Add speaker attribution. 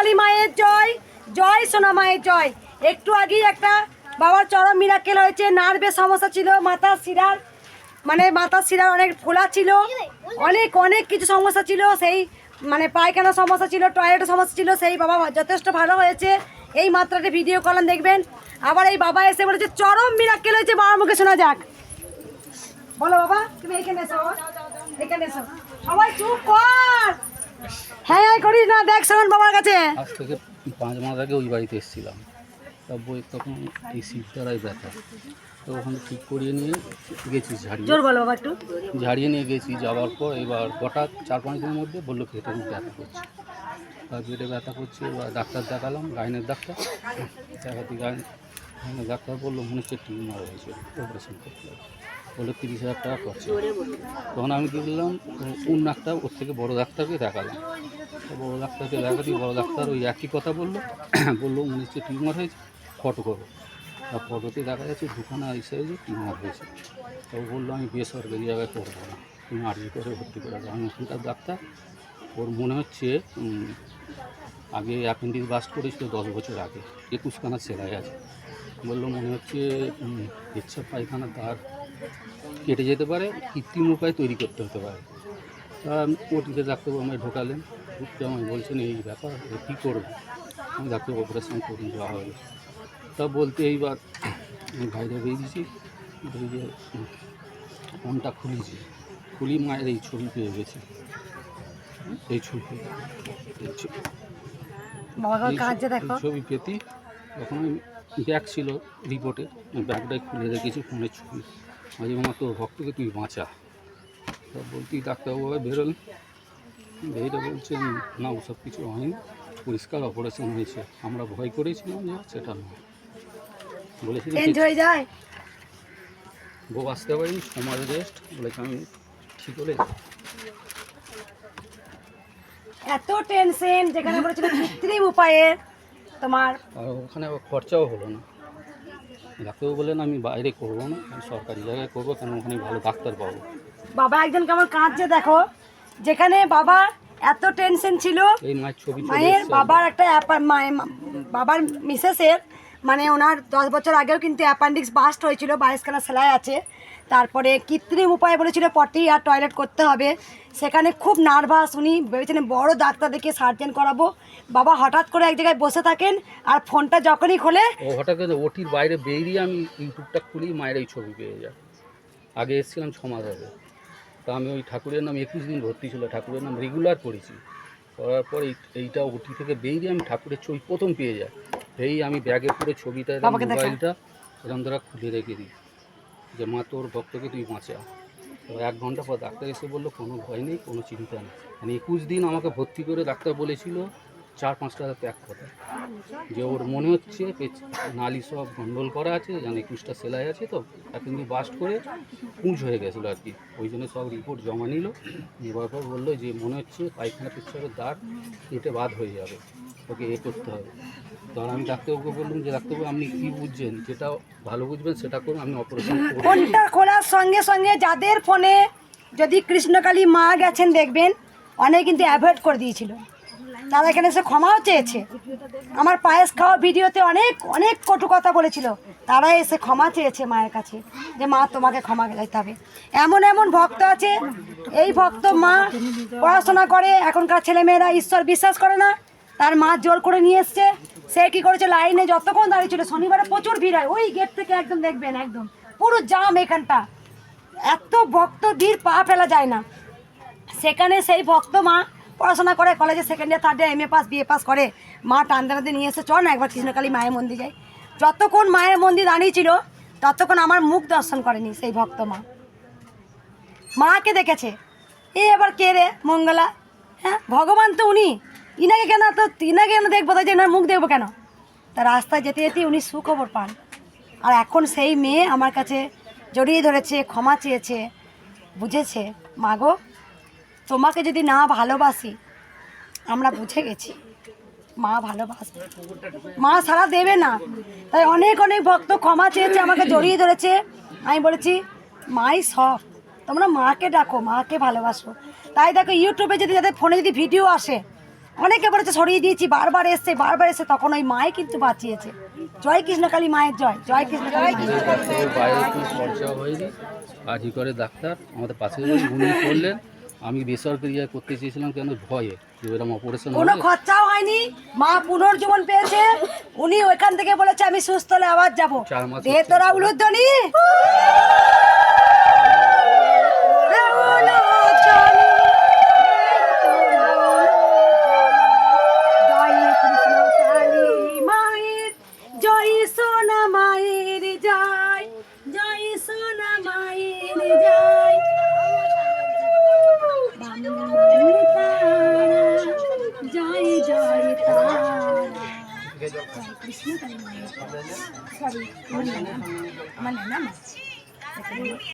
Speaker 1: কৃষ্ণকালী মায়ের জয় জয় সোনা মায়ের জয়। একটু আগেই একটা বাবার চরম মিরাকেল হয়েছে নার্ভের সমস্যা ছিল মাথার শিরার মানে মাথার শিরার অনেক ফোলা ছিল। অনেক অনেক কিছু সমস্যা ছিল, সেই মানে পায়খানা সমস্যা ছিল টয়লেটের সমস্যা ছিল, সেই বাবা যথেষ্ট ভালো হয়েছে। এই মাত্রাতে ভিডিও কলম দেখবেন। আবার এই বাবা এসে বলেছে, চরম মিরাকেল হয়েছে, বাবার মুখে শোনা যাক। বলো বাবা, তুমি এখানে এসো। এখানে এসো। সবাই চুপ কর! হ্যাঁ হ্যাঁ করিস না দেখ শোন বাবার কাছে।
Speaker 2: আজ থেকে পাঁচ মাস আগে ওই বাড়িতে এসেছিলাম। তা বই তখন এই শিবতারাই ব্যথা তো ওখানে ঠিক করিয়ে নিয়ে গেছি ঝাড়িয়ে।
Speaker 1: জোর বলো বাবা একটু।
Speaker 2: ঝাড়িয়ে নিয়ে গেছি যাওয়ার পর এবার হঠাৎ চার পাঁচ দিনের মধ্যে বলল পেটে ব্যথা করছে। তার পেটে ব্যথা করছে এবার ডাক্তার দেখালাম গাইনের ডাক্তার। দেখাতে গাইন ডাক্তার বলল মনে হচ্ছে টিউমার হয়েছে অপারেশন করতে হবে। বলে তিরিশ হাজার টাকা খরচা তখন আমি কী করলাম কোন ডাক্তার ওর থেকে বড় ডাক্তারকে দেখালাম। বড় ডাক্তারকে দেখাতে বড় ডাক্তার ওই একই কথা বলল। বলল হচ্ছে টিউমার হয়েছে, ফটো করো। আর ফটোতে দেখা যাচ্ছে দুখানা এই সাইজে টিউমার হয়েছে। তো বলল, আমি বেসরকারি জায়গায় করব না। তুমি আর্জি করে ভর্তি করে দাও। আমি ওখানকার ডাক্তার। ওর মনে হচ্ছে আগে অ্যাপেন্ডিক্স বাস্ট করেছিল দশ বছর আগে। একুশখানা সেলাই আছে। বলল, মনে হচ্ছে ইচ্ছা পায়খানার দাগ কেটে যেতে পারে কৃত্রিম উপায় তৈরি করতে হতে পারে। তা ওটিতে ডাক্তারবাবু আমায় ঢোকালেন ঢুকতে আমায় বলছেন এই ব্যাপার কী করব? আমি ডাক্তার অপারেশন করে দেওয়া হবে তা বলতে এইবার আমি বাইরে বেরিয়েছি বেরিয়ে ফোনটা খুলেছি খুলি মায়ের এই ছবি পেয়ে গেছি। এই ছবি ছবি। পেতি তখন আমি ব্যাগ ছিল রিপোর্টে ব্যাগটাই খুলে রেখেছি ফোনের ছবি। মাঝে মামা তোর ভক্তকে তুই বাঁচা। তা বলতি ডাক্তারবাবু বেরোলেন বেরিয়ে বলছেন না ওসব কিছু হয়নি পরিষ্কার অপারেশন হয়েছে। আমরা ভয় করেছিলাম যে সেটা নয়। বউ আসতে পারিনি সমাজ রেস্ট বলেছে আমি ঠিক হলে
Speaker 1: এত টেনশন যেখানে বলেছিল কৃত্রিম উপায়ে তোমার?
Speaker 2: আর ওখানে খরচাও হলো না। ডাক্তারবাবু বললেন আমি বাইরে করব না আমি সরকারি জায়গায় করব কারণ ওখানে ভালো ডাক্তার পাবো।
Speaker 1: বাবা একজন কেমন কাঁদছে দেখো। যেখানে বাবা এত টেনশন ছিল
Speaker 2: এই মায়ের ছবি
Speaker 1: মায়ের বাবার একটা বাবার মিসেসের মানে ওনার দশ বছর আগেও কিন্তু অ্যাপেন্ডিক্স বাস্ট হয়েছিল, বাইশখানা সেলাই আছে। তারপরে কৃত্রিম উপায় বলেছিল পটি আর টয়লেট করতে হবে। সেখানে খুব নার্ভাস উনি, ভেবেছিলেন বড় ডাক্তার দেখে সার্জেন করাবো। বাবা হঠাৎ করে এক জায়গায় বসে থাকেন আর ফোনটা যখনই খোলে
Speaker 2: হঠাৎ করে ওটির বাইরে বেরিয়ে আমি ইউটিউবটা খুলি মায়ের এই ছবি পেয়ে যাই। আগে এসেছিলাম ছ মাস আগে। তা আমি ওই ঠাকুরের নাম একুশ দিন ভর্তি ছিল, ঠাকুরের নাম রেগুলার পড়েছি। করার পর এই এইটা ওটি থেকে বেরিয়ে আমি ঠাকুরের ছবি প্রথম পেয়ে যাই। এই আমি ব্যাগে করে ছবিটা। মোবাইলটা এরকম দ্বারা খুলে রেখে দিই। যে মা তোর ভক্তকে তুই বাঁচা তো এক ঘণ্টা পর ডাক্তার এসে বলল কোনো ভয় নেই কোনো চিন্তা নেই। মানে একুশ দিন আমাকে ভর্তি করে ডাক্তার বলেছিল চার পাঁচটা ত্যাগ কথা যে ওর মনে হচ্ছে নালি সব গন্ডল করা আছে যেন একুশটা সেলাই আছে তো এখন বাস্ট করে পুঁজ হয়ে গেছিল আর কি। ওই জন্য সব রিপোর্ট জমা নিল। নেবার পর বলল যে মনে হচ্ছে পায়খানা পেচ্ছাপের দাগ কেটে বাদ হয়ে যাবে। ওকে এ করতে হবে। তখন আমি ডাক্তারবাবুকে বললাম যে, ডাক্তারবাবু, আপনি কী বুঝছেন? যেটা ভালো বুঝবেন, সেটা করুন আমি অপারেশন
Speaker 1: ফোনটা খোলার সঙ্গে সঙ্গে যাদের ফোনে যদি কৃষ্ণকালী মা গেছেন দেখবেন, অনেক কিন্তু অ্যাভয়েড করে দিয়েছিল। তারা এখানে সে ক্ষমাও চেয়েছে। আমার পায়েস খাওয়া ভিডিওতে অনেক অনেক কটু কথা বলেছিল। তারা এসে ক্ষমা চেয়েছে মায়ের কাছে যে, মা, তোমাকে ক্ষমা চাইতে হবে। এমন এমন ভক্ত আছে, এই ভক্ত মা পড়াশোনা করে, এখনকার ছেলেমেয়েরা ঈশ্বর বিশ্বাস করে না। তার মা জোর করে নিয়ে এসছে। সে কি করেছে? লাইনে যতক্ষণ দাঁড়িয়ে ছিল, শনিবারে প্রচুর ভিড় হয়। ওই গেট থেকে একদম দেখবেন, একদম। পুরো জাম এখানটা। এত ভক্ত ভিড়, পা ফেলা যায় না। সেখানে সেই ভক্ত মা পড়াশোনা করে কলেজে second year third year M A pass BA pass করে। মা টানতে নিয়ে এসে, চল না, একবার কৃষ্ণকালী মায়ের মন্দির যাই। যতক্ষণ মায়ের মন্দির দাঁড়িয়ে ছিল, ততক্ষণ আমার মুখ দর্শন করেনি সেই ভক্ত মা। মাকে দেখেছে। এ এবার কে রে? মঙ্গলা। হ্যাঁ ভগবান তো উনি। ইনাকে কেন তো ইনাকে কেন দেখব? তাই যে এনার মুখ দেখব কেন? তা রাস্তায় যেতে যেতে উনি সুখবর পান। আর এখন সেই মেয়ে আমার কাছে জড়িয়ে ধরেছে, ক্ষমা চেয়েছে, বুঝেছে। মাগো, তোমাকে যদি না ভালোবাসি, আমরা বুঝে গেছি। মা ভালোবাসবে মা সারা দেবে না। তাই অনেক অনেক ভক্ত ক্ষমা চেয়েছে, আমাকে জড়িয়ে ধরেছে। আমি বলেছি, মাই সব তোমরা মাকে ডাকো, মাকে ভালোবাসো। তাই দেখো, ইউটিউবে যদি যাদের ফোনে যদি ভিডিও আসে অনেকে বলেছে সরিয়ে দিয়েছি বারবার এসছে বারবার এসছে। তখন ওই মায়ে কিন্তু বাঁচিয়েছে। জয় কৃষ্ণকালী মায়ের জয় জয় কৃষ্ণকালী মায়ের জয়।
Speaker 2: খরচা হয়নি। কাজই করে ডাক্তার। আমাদের পাশে উনি করলেন। আমি বেসরকারি করতে চেয়েছিলাম কেন? ভয়ে। যে এরকম অপারেশন
Speaker 1: কোনো খরচাও হয়নি। মা পুনর্জীবন পেয়েছে। উনি ওইখান থেকে বলেছে আমি সুস্থ হলে আবার যাব। তোরা উলুধ্বনি। Krishna también. Sabi,